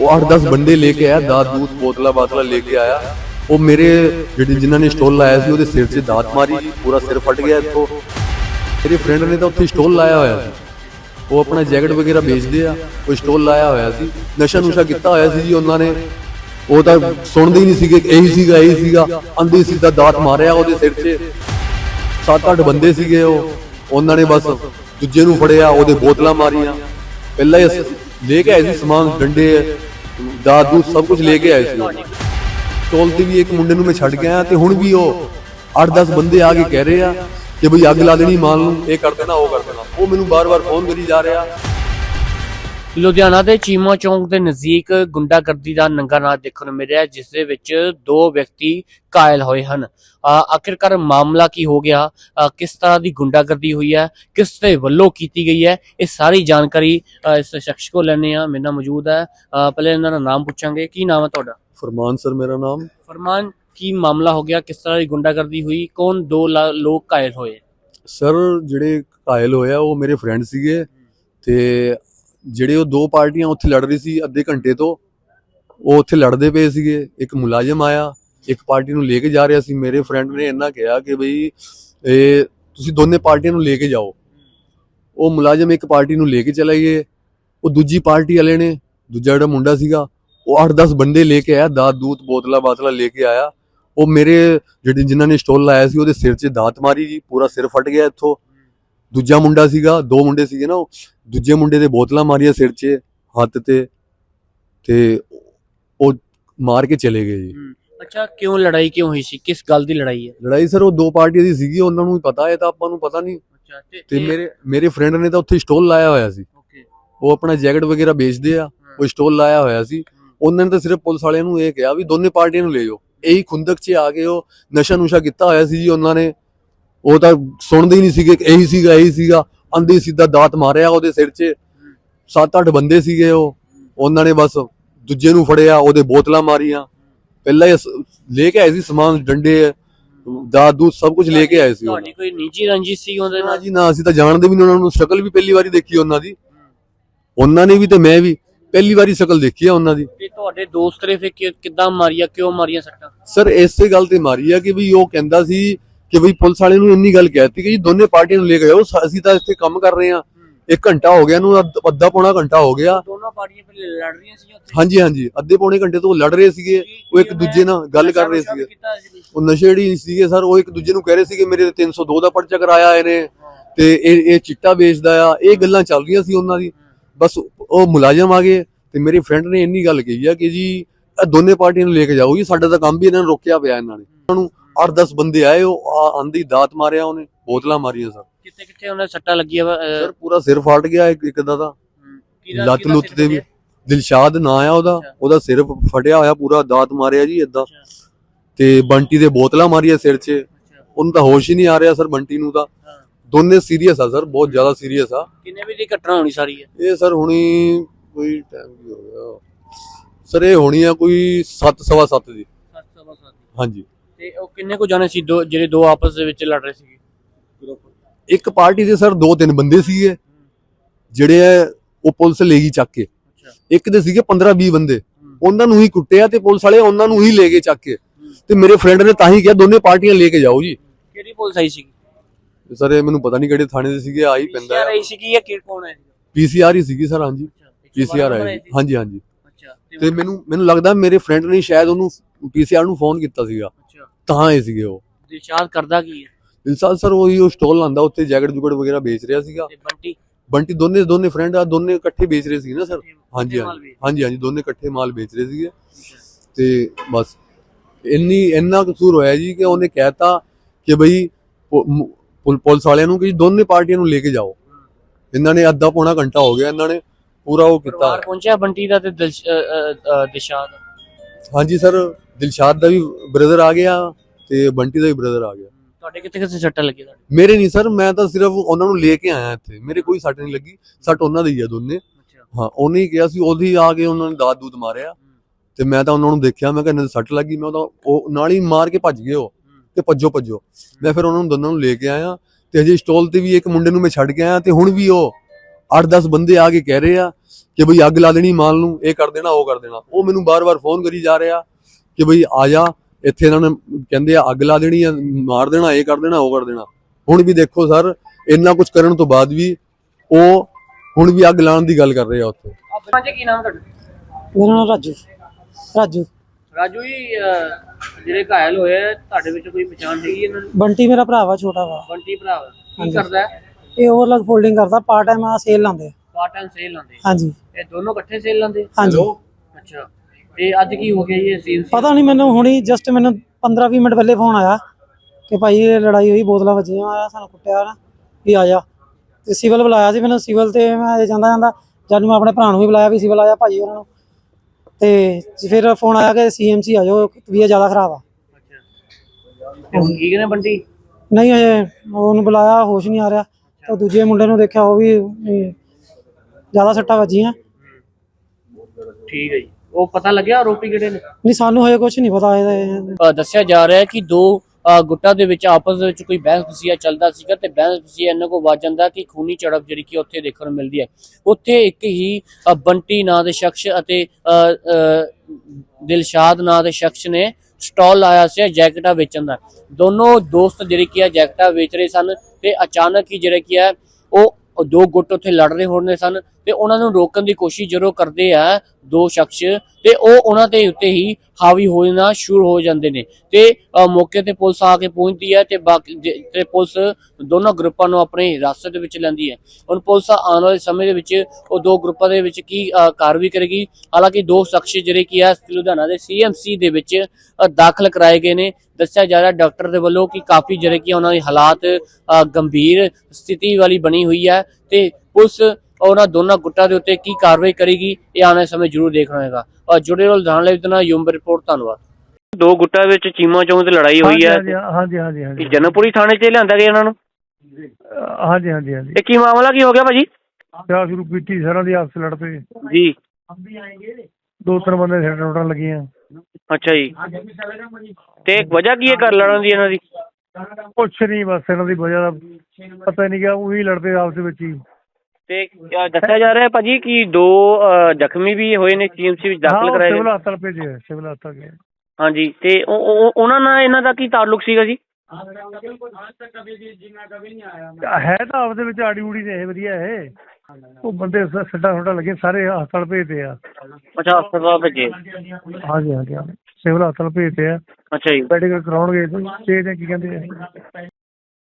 ਉਹ 8-10 ਬੰਦੇ ਲੈ ਕੇ ਆਇਆ, ਦਾਤ ਦੂਤ ਬੋਤਲਾ ਬਾਤਲਾ ਲੈ ਕੇ ਆਇਆ। ਉਹ ਮੇਰੇ ਜਿਹੜੇ ਜਿਨ੍ਹਾਂ ਨੇ ਸਟੋਲ ਲਾਇਆ ਸੀ, ਉਹਦੇ ਸਿਰ 'ਚ ਦਾਤ ਮਾਰੀ, ਪੂਰਾ ਸਿਰ ਫਟ ਗਿਆ ਇੱਥੋਂ। ਮੇਰੇ ਫਰੈਂਡ ਨੇ ਤਾਂ ਉੱਥੇ ਸਟੋਲ ਲਾਇਆ ਹੋਇਆ ਸੀ। ਉਹ ਆਪਣਾ ਜੈਕਟ ਵਗੈਰਾ ਵੇਚਦੇ ਆ ਉਹ ਸਟੋਲ ਲਾਇਆ ਹੋਇਆ ਸੀ। ਨਸ਼ਾ ਨੁਸ਼ਾ ਕੀਤਾ ਹੋਇਆ ਸੀ ਜੀ ਉਹਨਾਂ ਨੇ। ਉਹ ਤਾਂ ਸੁਣਦੇ ਹੀ ਨਹੀਂ ਸੀਗੇ ਇਹੀ ਸੀਗਾ ਇਹੀ ਸੀਗਾ। ਅੰਧੀ ਸਿੱਧਾ ਦਾਤ ਮਾਰਿਆ ਉਹਦੇ ਸਿਰ 'ਚ। ਸੱਤ ਅੱਠ ਬੰਦੇ ਸੀਗੇ ਉਹ। ਉਹਨਾਂ ਨੇ ਬਸ ਦੂਜੇ ਨੂੰ ਫੜਿਆ, ਉਹਦੇ ਬੋਤਲਾਂ ਮਾਰੀਆਂ। ਪਹਿਲਾਂ ਹੀ ਲੈ ਕੇ ਆਏ ਸੀ ਸਮਾਨ, ਡੰਡੇ, ਦਾਦੂ, ਸਭ ਕੁਝ ਲੈ ਕੇ ਆਏ ਸੀ ਟੋਲ ਤੇ ਵੀ ਇੱਕ ਮੁੰਡੇ ਨੂੰ ਮੈਂ ਛੱਡ ਕੇ ਆਇਆ ਤੇ ਹੁਣ ਵੀ ਉਹ 8-10 ਬੰਦੇ ਆ ਕੇ ਕਹਿ ਰਹੇ ਆ ਕਿ ਬਈ ਅੱਗ ਲਾ ਦੇਣੀ ਮਾਲ ਨੂੰ, ਇਹ ਕਰ ਦੇਣਾ, ਉਹ ਕਰ ਦੇਣਾ। ਉਹ ਮੈਨੂੰ ਬਾਰ-ਬਾਰ ਫੋਨ ਕਰੀ ਜਾ ਰਿਹਾ। ਲੁਧਿਆਣਾ ਦੇ ਚੀਮਾ ਚੌਂਕ ਦੇ ਨਜ਼ਦੀਕ ਗੁੰਡਾਗਰਦੀ ਦਾ ਨੰਗਾ ਨਾਚ ਦੇਖਣ ਨੂੰ ਮਿਲਿਆ ਜਿਸ ਦੇ ਵਿੱਚ ਦੋ ਵਿਅਕਤੀ ਘਾਇਲ ਹੋਏ ਹਨ। ਆਖਿਰਕਾਰ ਮਾਮਲਾ ਕੀ ਹੋ ਗਿਆ? ਕਿਸ ਤਰ੍ਹਾਂ ਦੀ ਗੁੰਡਾਗਰਦੀ ਹੋਈ ਹੈ? ਕਿਸ ਦੇ ਵੱਲੋਂ ਕੀਤੀ ਗਈ ਹੈ? ਇਹ ਸਾਰੀ ਜਾਣਕਾਰੀ ਇਸ ਸ਼ਖਸ ਕੋਲ ਲੈਣੇ ਆ ਮੇਰੇ ਨਾਲ ਮੌਜੂਦ ਹੈ। ਪਹਿਲੇ ਇਹਨਾਂ ਦਾ ਨਾਮ ਪੁੱਛਾਂਗੇ। ਕੀ ਨਾਮ ਹੈ ਤੁਹਾਡਾ? ਫਰਮਾਨ ਸਰ ਮੇਰਾ ਨਾਮ। ਫਰਮਾਨ ਕੀ ਮਾਮਲਾ ਹੋ ਗਿਆ? ਕਿਸ ਤਰ੍ਹਾਂ ਦੀ ਗੁੰਡਾਗਰਦੀ ਹੋਈ? ਕੌਣ ਦੋ ਲੋਕ ਘਾਇਲ ਹੋਏ? ਸਰ ਜਿਹੜੇ ਘਾਇਲ ਹੋਇਆ ਉਹ ਮੇਰੇ ਫਰੈਂਡ ਸੀਗੇ ਤੇ ਜਿਹੜੇ ਉਹ ਦੋ ਪਾਰਟੀਆਂ ਉੱਥੇ ਲੜ ਰਹੀ ਸੀ ਅੱਧੇ ਘੰਟੇ ਤੋਂ, ਉਹ ਉੱਥੇ ਲੜਦੇ ਪਏ ਸੀਗੇ। ਇੱਕ ਮੁਲਾਜ਼ਮ ਆਇਆ, ਇੱਕ ਪਾਰਟੀ ਨੂੰ ਲੈ ਕੇ ਜਾ ਰਿਹਾ ਸੀ। ਮੇਰੇ ਫਰੈਂਡ ਨੇ ਇੰਨਾ ਕਿਹਾ ਕਿ ਬਈ, ਇਹ ਤੁਸੀਂ ਦੋਨੇ ਪਾਰਟੀਆਂ ਨੂੰ ਲੈ ਕੇ ਜਾਓ। ਉਹ ਮੁਲਾਜ਼ਮ ਇੱਕ ਪਾਰਟੀ ਨੂੰ ਲੈ ਕੇ ਚਲੇ ਗਏ ਉਹ ਦੂਜੀ ਪਾਰਟੀ ਵਾਲੇ ਨੇ, ਦੂਜਾ ਜਿਹੜਾ ਮੁੰਡਾ ਸੀਗਾ, ਉਹ 8-10 ਬੰਦੇ ਲੈ ਕੇ ਆਇਆ, ਦਾਤ ਦੂਤ ਬੋਤਲਾ ਬਾਤਲਾ ਲੈ ਕੇ ਆਇਆ। ਉਹ ਮੇਰੇ ਜਿਹੜੇ ਜਿਨ੍ਹਾਂ ਨੇ ਸਟੋਲ ਲਾਇਆ ਸੀ, ਉਹਦੇ ਸਿਰ 'ਚ ਦਾਤ ਮਾਰੀ ਜੀ, ਪੂਰਾ ਸਿਰ ਫਟ ਗਿਆ ਇੱਥੋਂ। ਦੂਜਾ ਮੁੰਡਾ ਸੀਗਾ ਦੋ ਮੁੰਡੇ ਸੀਗੇ ਨਾ ਉਹ ਦੂਜੇ ਮੁੰਡੇ ਦੇ ਬੋਤਲਾਂ ਮਾਰੀਆਂ ਸਿਰ 'ਚ ਹੱਥ ਤੇ ਤੇ ਉਹ ਮਾਰ ਕੇ ਚਲੇ ਗਏ ਜੀ। ਅੱਛਾ ਕਿਉਂ ਲੜਾਈ ਕਿਉਂ ਹੋਈ ਸੀ? ਕਿਸ ਗੱਲ ਦੀ ਲੜਾਈ ਹੈ? ਲੜਾਈ ਸਰ ਉਹ ਦੋ ਪਾਰਟੀਆਂ ਦੀ ਸੀਗੀ ਉਹਨਾਂ ਨੂੰ ਪਤਾ ਹੈ ਤਾਂ ਆਪਾਂ ਨੂੰ ਪਤਾ ਨਹੀਂ। ਅੱਛਾ ਤੇ ਮੇਰੇ ਮੇਰੇ ਫਰੈਂਡ ਨੇ ਤਾਂ ਉੱਥੇ ਸਟੋਲ ਲਾਇਆ ਹੋਇਆ ਸੀ। ਉਹ ਆਪਣਾ ਜੈਕਟ ਵਗੈਰਾ ਵੇਚਦੇ ਆ ਉਹ ਸਟੋਲ ਲਾਇਆ ਹੋਇਆ ਸੀ। ਉਹਨਾਂ ਨੇ ਤਾਂ ਸਿਰਫ ਪੁਲਿਸ ਵਾਲਿਆਂ ਨੂੰ ਇਹ ਕਿਹਾ ਵੀ ਦੋਨੇ ਪਾਰਟੀਆਂ ਨੂੰ ਲੈ ਜਾਓ। ਇਹੀ ਖੁੰਦਕ 'ਚ ਆ ਕੇ ਉਹ ਨਸ਼ਾ ਨੁਸ਼ਾ ਕੀਤਾ ਹੋਇਆ ਸੀ ਜੀ ਉਹਨਾਂ ਨੇ। ਉਹ ਤਾਂ ਸੁਣਦੇ ਹੀ ਨਹੀਂ ਸੀਗੇ ਇਹੀ ਸੀਗਾ ਇਹੀ ਸੀਗਾ। ਅੰਧੀ ਸਿੱਧਾ ਦਾਤ ਮਾਰਿਆ ਉਹਦੇ ਸਿਰ 'ਚ। ਸੱਤ ਅੱਠ ਬੰਦੇ ਸੀਗੇ ਉਹ। ਉਹਨਾਂ ਨੇ ਬਸ ਦੂਜੇ ਨੂੰ ਫੜਿਆ ਉਹਦੇ ਬੋਤਲਾਂ ਮਾਰੀਆਂ। ਪਹਿਲਾਂ ਹੀ ਲੈ ਕੇ ਆਏ ਸੀ ਸਮਾਨ ਡੰਡੇ ਦਾਤ ਦੂਤ ਸਭ ਕੁਝ ਲੈ ਕੇ ਆਏ ਸੀ ਤੁਹਾਡੀ ਕੋਈ ਨਿੱਜੀ ਰੰਜਿਸ਼ ਸੀ ਉਹਦੇ ਨਾਲ? ਜੀ ਨਾ ਅਸੀਂ ਤਾਂ ਜਾਣਦੇ ਵੀ ਨਹੀਂ ਉਹਨਾਂ ਨੂੰ। ਸ਼ਕਲ ਵੀ ਪਹਿਲੀ ਵਾਰੀ ਦੇਖੀ ਉਹਨਾਂ ਦੀ। ਉਹਨਾਂ ਨੇ ਵੀ ਤੇ ਮੈਂ ਵੀ। ਪਹਿਲੀ ਵਾਰੀ ਸ਼ਕਲ ਦੇਖੀ ਆ ਉਹਨਾਂ ਦੀ। ਤੇ ਤੁਹਾਡੇ ਦੋਸਤ ਨੇ ਫਿਰ ਕਿੱਦਾਂ ਮਾਰੀਆਂ ਕਿਉਂ ਮਾਰੀਆਂ ਸੱਟਾਂ? ਸਰ ਇਸੇ ਗੱਲ ਤੇ ਮਾਰੀ ਆ ਕਿ ਵੀ ਉਹ ਕਹਿੰਦਾ ਸੀ ਕਿ ਵੀ ਪੁਲਿਸ ਵਾਲੇ ਨੂੰ ਇੰਨੀ ਗੱਲ ਕਹਿਤੀ ਕਿ ਜੀ ਦੋਨੇ ਪਾਰਟੀਆਂ ਨੂੰ ਲੈ ਕੇ ਜਾਓ ਸ- ਅਸੀਂ ਤਾਂ ਇੱਥੇ ਕੰਮ ਕਰ ਰਹੇ ਆ ਇੱਕ ਘੰਟਾ ਹੋ ਗਿਆ ਨੂੰ ਅੱਧ- ਪੌਣਾ ਘੰਟਾ ਹੋ ਗਿਆ। ਦੋਨੋਂ ਪਾਰਟੀਆਂ ਪਹਿਲੇ ਲੜ ਰਹੀਆਂ ਸੀ ਉੱਥੇ। ਹਾਂਜੀ ਹਾਂਜੀ। ਅੱਧੇ ਪੌਣੇ ਘੰਟੇ ਤੋਂ ਲੜ ਰਹੇ ਸੀਗੇ ਉਹ ਇੱਕ ਦੂਜੇ ਨਾਲ ਗੱਲ ਕਰ ਰਹੇ ਸੀਗੇ। ਉਹ ਨਸ਼ੇੜੀ ਸੀਗੇ ਸਰ ਉਹ ਇੱਕ ਦੂਜੇ ਨੂੰ ਕਹਿ ਰਹੇ ਸੀਗੇ ਮੇਰੇ ਤੇ 302 ਦਾ ਪਰਚਾ ਕਰਾਇਆ ਇਹਨੇ। ਤੇ ਇਹ ਇਹ ਚਿੱਟਾ ਵੇਚਦਾ ਆ। ਇਹ ਗੱਲਾਂ ਚੱਲ ਰਹੀਆਂ ਸੀ ਉਹਨਾਂ ਦੀ। ਬਸ ਉਹ ਮੁਲਾਜ਼ਮ ਆ ਗਏ ਤੇ ਮੇਰੇ ਫਰੈਂਡ ਨੇ ਇੰਨੀ ਗੱਲ ਕਹੀ ਆ ਕਿ ਜੀ ਇਹ ਦੋਨੇ ਪਾਰਟੀਆਂ ਨੂੰ ਲੈ ਕੇ ਜਾਓ ਜੀ ਸਾਡਾ ਤਾਂ ਕੰਮ ਵੀ ਇਹਨਾਂ ਨੇ ਰੋਕਿਆ ਪਿਆ ਇਹਨਾਂ ਨੇ। ਉਹਨਾਂ ਨੂੰ 8-10 ਬੰਦੇ ਆਏ ਉਹ ਆਂਦੀ ਦਾਤ ਮਾਰਿਆ ਉਹਨੇ ਬੋਤਲਾਂ ਮਾਰੀਆਂ ਸਰ ਕਿੱਥੇ ਕਿੱਥੇ ਉਹਨਾਂ ਸੱਟਾਂ ਲੱਗੀਆਂ ਸਰ ਪੂਰਾ ਸਿਰ ਫਟ ਗਿਆ ਇੱਕ ਇੱਕ ਦਾ ਤਾਂ। ਲੱਤ ਲੁੱਤ ਤੇ ਵੀ? ਦਿਲਸ਼ਾਦ ਨਾਂ ਆ ਉਹਦਾ। ਉਹਦਾ ਸਿਰ ਫਟਿਆ ਹੋਇਆ ਪੂਰਾ ਦਾਤ ਮਾਰਿਆ ਜੀ ਇਦਾਂ ਤੇ ਬੰਟੀ ਦੇ ਬੋਤਲਾਂ ਮਾਰੀਆਂ ਸਿਰ 'ਚ। ਉਹਨੂੰ ਤਾਂ ਹੋਸ਼ ਹੀ ਨਹੀਂ ਆ ਰਿਹਾ ਸਰ ਬੰਟੀ ਨੂੰ ਤਾਂ। ਦੋਨੇ ਸੀਰੀਅਸ ਆ ਸਰ ਬਹੁਤ ਜ਼ਿਆਦਾ ਸੀਰੀਅਸ ਆ। ਕਿੰਨੇ ਵਜੇ ਦੀ ਘਟਨਾ ਹੋਣੀ ਸਾਰੀ ਹੈ ਇਹ ਸਰ ਹੁਣੀ ਕੋਈ ਟਾਈਮ ਕੀ ਹੋ ਗਿਆ। ਸਰ ਇਹ ਹੋਣੀ ਆ ਕੋਈ 7 ਸਵਾ 7 ਦੀ। ਹਾਂਜੀ। ਤੇ ਉਹ ਕਿੰਨੇ ਕੋ ਜਾਣੇ ਸੀ ਦੋ ਜਿਹੜੇ ਦੋ ਆਪਸ ਦੇ ਵਿੱਚ ਲੜ ਰਹੇ ਸੀਗੇ? ਇੱਕ ਪਾਰਟੀ ਦੇ ਸਰ ਦੋ ਤਿੰਨ ਬੰਦੇ ਸੀਗੇ ਜਿਹੜੇ ਉਹ ਪੁਲਿਸ ਲੈ ਗਈ ਚੱਕ ਕੇ। ਇੱਕ ਦੇ ਸੀਗੇ 15 20 ਬੰਦੇ। ਉਹਨਾਂ ਨੂੰ ਹੀ ਕੁੱਟਿਆ ਤੇ ਪੁਲਿਸ ਵਾਲੇ ਉਹਨਾਂ ਨੂੰ ਹੀ ਲੈ ਗਏ ਚੱਕ ਕੇ। ਤੇ ਮੇਰੇ ਫਰੈਂਡ ਨੇ ਤਾਂ ਹੀ ਕਿਹਾ ਦੋਨੇ ਪਾਰਟੀਆਂ ਲੈ ਕੇ ਜਾਓ ਜੀ। ਕਿਹੜੀ ਪੁਲਿਸ ਆਈ ਸੀਗੀ? ਸਰ ਇਹ ਮੈਨੂੰ ਪਤਾ ਨਹੀਂ ਕਿਹੜੇ ਥਾਣੇ ਦੇ ਸੀਗੇ ਆ ਹੀ। ਪੈਂਦਾ PCR ਆਈ ਸੀਗੀ ਜਾਂ ਕਿ ਕੌਣ ਹੈ ਪੀਸੀਆਰ ਹੀ ਸੀਗੀ ਸਰ ਹਾਂਜੀ। ਪੀਸੀਆਰ ਆਈ ਹਾਂਜੀ ਹਾਂਜੀ। ਅੱਛਾ ਤੇ ਮੈਨੂੰ ਮੈਨੂੰ ਲੱਗਦਾ ਮੇਰੇ ਫਰੈਂਡ ਨੇ ਸ਼ਾਇਦ ਉਹਨੂੰ ਪੀਸੀਆਰ ਨੂੰ ਫੋਨ ਕੀਤਾ ਸੀਗਾ। ਤਾਂ ਆਏ ਸੀਗੇ ਉਹ। ਦਿਲਸ਼ਾਦ ਕਰਦਾ ਕੀ ਹੈ? ਦਿਲਸਾਦ ਸਰ ਉਹੀ ਉਹ ਸਟਾਲ ਲਾਂਦਾ ਉੱਥੇ ਜੈਕਟ ਜੁਕਟ ਵਗੈਰਾ ਵੇਚ ਰਿਹਾ ਸੀਗਾ। ਤੇ ਬੰਟੀ? ਬੰਟੀ ਦੋਨੇ ਦੋਨੇ ਫਰੈਂਡ ਆ ਦੋਨੇ ਇਕੱਠੇ ਵੇਚ ਰਹੇ ਸੀ ਨਾ ਸਰ। ਹਾਂਜੀ ਮਾਲ ਹਾਂਜੀ। ਹਾਂਜੀ ਹਾਂਜੀ ਦੋਨੇ ਇਕੱਠੇ ਮਾਲ ਵੇਚ ਰਹੇ ਸੀਗੇ। ਤੇ ਬਸ ਇੰਨੀ ਇੰਨਾ ਕਸੂਰ ਹੋਇਆ ਜੀ ਕਿ ਉਹਨੇ ਕਹਿਤਾ ਕਿ ਬਈ ਪੁ- ਮ- ਪੁਲ- ਪੁਲਿਸ ਵਾਲਿਆਂ ਨੂੰ ਕਿ ਦੋਨੇ ਪਾਰਟੀਆਂ ਨੂੰ ਲੈ ਕੇ ਜਾਓ। ਇਹਨਾਂ ਨੇ ਅੱਧਾ ਪੌਣਾ ਘੰਟਾ ਹੋ ਗਿਆ ਇਹਨਾਂ ਨੇ ਪੂਰਾ ਉਹ ਕੀਤਾ। ਪਰਿਵਾਰ ਪਹੁੰਚਿਆ ਬੰਟੀ ਦਾ ਤੇ ਦਿਲਸ਼- ਅ, ਅ, ਅ, ਦਿਲਸ਼ਾਦ ਹਾਂਜੀ ਸਰ ਦਿਲਸ਼ਾਦ ਦਾ ਵੀ ਬ੍ਰਦਰ ਆ ਗਿਆ ਤੇ ਬੰਟੀ ਦਾ ਵੀ ਬ੍ਰਦਰ ਆ ਗਿਆ। ਤੁਹਾਡੇ ਕਿੱਥੇ ਕਿੱਥੇ ਸੱਟਾਂ ਲੱਗੀਆਂ ਤੁਹਾਡੇ? ਮੇਰੇ ਨਹੀਂ ਸਰ ਮੈਂ ਤਾਂ ਸਿਰਫ ਉਹਨਾਂ ਨੂੰ ਲੈ ਕੇ ਆਇਆ ਇੱਥੇ। ਮੇਰੇ ਕੋਈ ਸੱਟ ਨਹੀਂ ਲੱਗੀ ਸੱਟ ਉਹਨਾਂ ਦੀ ਹੀ ਆ ਦੋਨੇ। ਹਾਂ ਉਹਨੇ ਹੀ ਕਿਹਾ ਸੀ ਉਹਦੀ ਆ ਕੇ ਉਹਨਾਂ ਨੇ ਦਾਤ ਦੂਤ ਮਾਰਿਆ। ਤੇ ਮੈਂ ਤਾਂ ਉਹਨਾਂ ਨੂੰ ਦੇਖਿਆ ਮੈਂ ਕਿਹਾ ਇਹਨਾਂ ਦੇ ਸੱਟ ਲੱਗੀ ਮੈਂ ਉਹਦਾ ਉਹ ਨਾਲ ਹੀ ਮਾਰ ਕੇ ਭੱਜ ਗਏ ਉਹ। ਤੇ ਭੱਜੋ ਭੱਜੋ। ਮੈਂ ਫਿਰ ਉਹਨਾਂ ਨੂੰ ਦੋਨਾਂ ਨੂੰ ਲੈ ਕੇ ਆਇਆ। ਤੇ ਅਜੇ ਸਟਾਲ ਤੇ ਵੀ ਇੱਕ ਮੁੰਡੇ ਨੂੰ ਮੈਂ ਛੱਡ ਕੇ ਆਇਆ ਤੇ ਹੁਣ ਵੀ ਉਹ 8-10 ਬੰਦੇ ਆ ਕੇ ਕਹਿ ਰਹੇ ਆ ਕਿ ਬਈ ਅੱਗ ਲਾ ਦੇਣੀ ਮਾਲ ਨੂੰ ਇਹ ਕਰ ਦੇਣਾ ਉਹ ਕਰ ਦੇਣਾ। ਉਹ ਮੈਨੂੰ ਬਾਰ-ਬਾਰ ਫੋਨ ਕਰੀ ਜਾ ਰਿਹਾ ਕਿ ਬਈ ਆ ਜਾ ਇੱਥੇ ਇਹਨਾਂ ਨੇ ਕਹਿੰਦੇ ਆ ਅੱਗ ਲਾ ਦੇਣੀ ਆ ਮਾਰ ਦੇਣਾ ਇਹ ਕਰ ਦੇਣਾ ਉਹ ਕਰ ਦੇਣਾ। ਹੁਣ ਵੀ ਦੇਖੋ ਸਰ ਇੰਨਾ ਕੁਝ ਕਰਨ ਤੋਂ ਬਾਅਦ ਵੀ ਉਹ ਹੁਣ ਵੀ ਅੱਗ ਲਾਉਣ ਦੀ ਗੱਲ ਕਰ ਰਹੇ ਆ ਉੱਥੇ। ਹਾਂਜੀ ਕੀ ਨਾਮ ਤੁਹਾਡਾ? ਮੇਰਾ ਨਾਮ ਰਾਜੂ। ਰਾਜੂ। ਰਾਜੂ ਜੀ ਜਿਹੜੇ ਘਾਇਲ ਹੋਏ ਆ, ਤੁਹਾਡੇ ਵਿੱਚ ਕੋਈ ਪਛਾਣ ਹੈਗੀ ਇਹਨਾਂ ਨੂੰ? ਬੰਟੀ ਮੇਰਾ ਭਰਾ ਵਾ ਛੋਟਾ ਵਾ। ਬੰਟੀ ਭਰਾ ਕੀ ਕਰਦਾ ਹੈ? ਇਹ ਓਵਰਲੱਗ ਫੋਲਡਿੰਗ ਕਰਦਾ ਪਾਰਟ ਟਾਈਮ ਆ ਸੇਲ ਲਾਉਂਦੇ ਆ। ਪਾਰਟ ਟਾਈਮ ਸੇਲ ਲਾਉਂਦੇ ਹਾਂਜੀ। ਇਹ ਦੋਨੋਂ ਇਕੱਠੇ ਸੇਲ ਲਾਉਂਦੇ ਹਾਂਜੀ। ਅੱਛਾ। ਤੇ ਅੱਜ ਕੀ ਹੋ ਗਿਆ ਜੀ ਇਹ ਸੀਨ ਪਤਾ ਨਹੀਂ ਮੈਨੂੰ ਹੁਣੀ ਜਸਟ ਮੈਨੂੰ 15-20 ਮਿੰਟ ਪਹਿਲੇ ਫੋਨ ਆਇਆ ਕਿ ਭਾਈ ਇਹ ਲੜਾਈ ਹੋਈ ਬੋਤਲਾਂ ਵੱਜੀਆਂ ਆ ਸਾਨੂੰ ਕੁੱਟਿਆ ਨਾ ਵੀ ਆ ਜਾ। ਤੇ ਸਿਵਲ ਬੁਲਾਇਆ ਸੀ ਮੈਨੂੰ ਸਿਵਲ ਤੇ ਮੈਂ ਜਾਂਦਾ ਜਾਂਦਾ ਜਦ ਮੈਂ ਆਪਣੇ ਭਰਾ ਨੂੰ ਵੀ ਬੁਲਾਇਆ ਵੀ ਸਿਵਲ ਆਇਆ ਭਾਈ ਉਹਨਾਂ ਨੂੰ। ਤੇ ਫਿਰ ਫੋਨ ਆਇਆ ਕਿ ਸੀਐਮਸੀ ਆ ਜਾਓ ਤਬੀਅਤ ਜ਼ਿਆਦਾ ਖਰਾਬ ਆ। ਅੱਛਾ। ਹੁਣ ਠੀਕ ਨੇ ਬੰਟੀ? ਨਹੀਂ ਹਜੇ ਉਹਨੂੰ ਬੁਲਾਇਆ ਹੋਸ਼ ਨਹੀਂ ਆ ਰਿਹਾ। ਤੇ ਦੂਜੇ ਮੁੰਡੇ ਨੂੰ ਦੇਖਿਆ ਉਹ ਵੀ ਵੀ ਜ਼ਿਆਦਾ ਸੱਟਾਂ ਵੱਜੀਆਂ। ਠੀਕ ਹੈ ਜੀ। ਉਹ ਪਤਾ ਲੱਗਿਆ ਆਰੋਪੀ ਕਿਹੜੇ ਨੇ? ਨਹੀਂ ਸਾਨੂੰ ਹਜੇ ਕੁਝ ਨਹੀਂ ਪਤਾ ਇਹਦਾ ਅ, ਦੱਸਿਆ ਜਾ ਰਿਹਾ ਹੈ ਕਿ ਦੋ ਅ, ਗੁੱਟਾਂ ਦੇ ਵਿੱਚ ਆਪਸ ਦੇ ਵਿੱਚ ਕੋਈ ਬਹਿਸ ਬਸੀਆ ਚੱਲਦਾ ਸੀਗਾ ਤੇ ਬਹਿਸ ਬਸੀਆ ਇਹਨਾਂ ਕੋ ਵੱਜ ਜਾਂਦਾ ਕਿ ਖੂਨੀ ਝੜਪ ਜਿਹੜੀ ਕਿ ਉੱਥੇ ਦੇਖਣ ਨੂੰ ਮਿਲਦੀ ਹੈ। ਉੱਥੇ ਇੱਕ ਹੀ ਅ, ਬੰਟੀ ਨਾਂ ਦੇ ਸ਼ਖਸ ਅਤੇ ਅ, ਅ, ਦਿਲਸ਼ਾਦ ਨਾਂ ਦੇ ਸ਼ਖਸ ਨੇ ਸਟਾਲ ਲਾਇਆ ਸੀ ਜੈਕਟਾਂ ਵੇਚਣ ਦਾ। ਦੋਨੋਂ ਦੋਸਤ ਜਿਹੜੇ ਕੀ ਆ, ਜੈਕਟਾਂ ਵੇਚ ਰਹੇ ਸਨ, ਤੇ ਅਚਾਨਕ ਹੀ ਜਿਹੜੇ ਕੀ ਹੈ ਉਹ ਉਹ ਦੋ ਗੁੱਟ ਉੱਥੇ ਲੜ ਰਹੇ ਹੋਣੇ ਸਨ। ਤੇ ਉਹਨਾਂ ਨੂੰ ਰੋਕਣ ਦੀ ਕੋਸ਼ਿਸ਼ ਜਦੋਂ ਕਰਦੇ ਆ ਦੋ ਸ਼ਖਸ, ਤੇ ਉਹ ਉਹਨਾਂ ਦੇ ਉੱਤੇ ਹੀ ਹਾਵੀ ਹੋ ਜਾਣਾ ਸ਼ੁਰੂ ਹੋ ਜਾਂਦੇ ਨੇ। ਤੇ ਮੌਕੇ ਤੇ ਪੁਲਿਸ ਆ ਕੇ ਪਹੁੰਚਦੀ ਹੈ ਤੇ ਬਾਕੀ ਜੇ- ਤੇ ਪੁਲਿਸ ਦੋਨੋਂ ਗਰੁੱਪਾਂ ਨੂੰ ਆਪਣੇ ਹਿਰਾਸਤ ਦੇ ਵਿੱਚ ਲੈਂਦੀ ਹੈ। ਹੁਣ ਪੁਲਿਸ ਆਉਣ ਵਾਲੇ ਸਮੇਂ ਦੇ ਵਿੱਚ ਉਹ ਦੋ ਗਰੁੱਪਾਂ ਦੇ ਵਿੱਚ ਕੀ ਕਾਰਵਾਈ ਕਰੇਗੀ? ਹਾਲਾਂਕਿ ਦੋ ਸ਼ਖਸ ਜਿਹੜੇ ਕੀ ਆ ਲੁਧਿਆਣਾ ਦੇ ਸੀਐਮਸੀ ਦੇ ਵਿੱਚ ਦਾਖਲ ਕਰਾਏ ਗਏ ਨੇ। ਦੱਸਿਆ ਜਾ ਰਿਹਾ ਡਾਕਟਰ ਦੇ ਵੱਲੋਂ ਕਿ ਕਾਫੀ ਜਿਹੜੇ ਕਿ ਉਹਨਾਂ ਦੇ ਹਾਲਾਤ ਗੰਭੀਰ ਸਥਿਤੀ ਵਾਲੀ ਬਣੀ ਹੋਈ ਹੈ ਤੇ ਪੁਲਿਸ ਉਹਨਾਂ ਦੋਨਾਂ ਗੁੱਟਾਂ ਦੇ ਉੱਤੇ ਕੀ ਕਾਰਵਾਈ ਕਰੇਗੀ ਇਹ ਆਉਣ ਵਾਲੇ ਸਮੇਂ ਜ਼ਰੂਰ ਦੇਖਣਾ ਹੋਏਗਾ ਔਰ ਜੁੜੇ ਰਹੋ ਲੁਧਿਆਣਾ ਲਈ ਇਤਨਾ ਯੂਮ ਰਿਪੋਰਟ ਧੰਨਵਾਦ। ਦੋ ਗੁੱਟਾਂ ਵਿੱਚ ਚੀਮਾ ਚੌਂਕ ਤੇ ਲੜਾਈ ਹੋਈ ਹੈ। ਹਾਂਜੀ ਹਾਂਜੀ ਹਾਂਜੀ ਜਨਪੁਰੀ ਥਾਣੇ 'ਚ ਲਿਆਂਦਾ ਗਿਆ ਇਹਨਾਂ ਨੂੰ? ਹਾਂਜੀ ਹਾਂਜੀ ਹਾਂਜੀ। ਇਹ ਕੀ ਮਾਮਲਾ ਕੀ ਹੋ ਗਿਆ ਭਾਜੀ? ਚਾਹ ਸ਼ੁਰੂ ਕੀਤੀ ਸਰਾਂ ਦੀ ਆਪਸ ਲੜ ਪਏ। ਜੀ। ਦੋ ਤਿੰਨ ਬੰਦੇ ਸਿਰ ਟੁੱਟਣ ਲੱਗੀਆਂ। ਅੱਛਾ ਜੀ। ਤੇ ਵਜ੍ਹਾ ਕੀ ਹੈ ਕਰ ਲੜਨ ਦੀ ਇਹਨਾਂ ਦੀ? ਕੁਛ ਨਹੀਂ ਬਸ ਇਹਨਾਂ ਦੀ ਵਜ੍ਹਾ ਦਾ ਪਤਾ ਨਹੀਂ ਗਿਆ ਉਹੀ ਲੜਦੇ ਆਪਸ ਵਿੱਚ ਹੀ। ਤੇ ਅ, ਦੱਸਿਆ ਜਾ ਰਿਹਾ ਹੈ ਭਾਜੀ ਕਿ ਦੋ ਜ਼ਖਮੀ ਵੀ ਹੋਏ ਨੇ ਸੀਐਮਸੀ ਵਿੱਚ ਦਾਖਲ ਕਰਾਏ ਸਿਵਲ ਗਏ ਹਸਪਤਾਲ ਭੇਜੇ ਸਿਵਲ ਹਸਪਤਾਲ ਗਏ। ਹਾਂਜੀ ਤੇ ਉਹ- ਉਹ- ਉਹਨਾਂ ਨਾਲ ਇਹਨਾਂ ਦਾ ਕੀ ਤਾਲੁਕ ਸੀਗਾ ਜੀ? ਹੈ ਤਾਂ ਆਪਦੇ ਵਿੱਚ ਆੜੀ ਉੜੀ ਨੇ ਇਹ ਵਧੀਆ ਇਹ ਉਹ ਬੰਦੇ ਸ- ਸੱਟਾਂ ਸੁੱਟਾਂ ਲੱਗੇ ਸਾਰੇ ਹਸਪਤਾਲ ਭੇਜਦੇ ਆ। ਅੱਛਾ ਹਸਪਤਾਲ ਭੇਜੇ। ਹਾਂਜੀ ਹਾਂਜੀ ਹਾਂਜੀ। ਸਿਵਲ ਹਸਪਤਾਲ ਭੇਜਦੇ ਆ। ਅੱਛਾ ਜੀ। ਮੈਡੀਕਲ ਕਰਾਉਣਗੇ ਤੇ ਕੀ ਕਹਿੰਦੇ ਆ।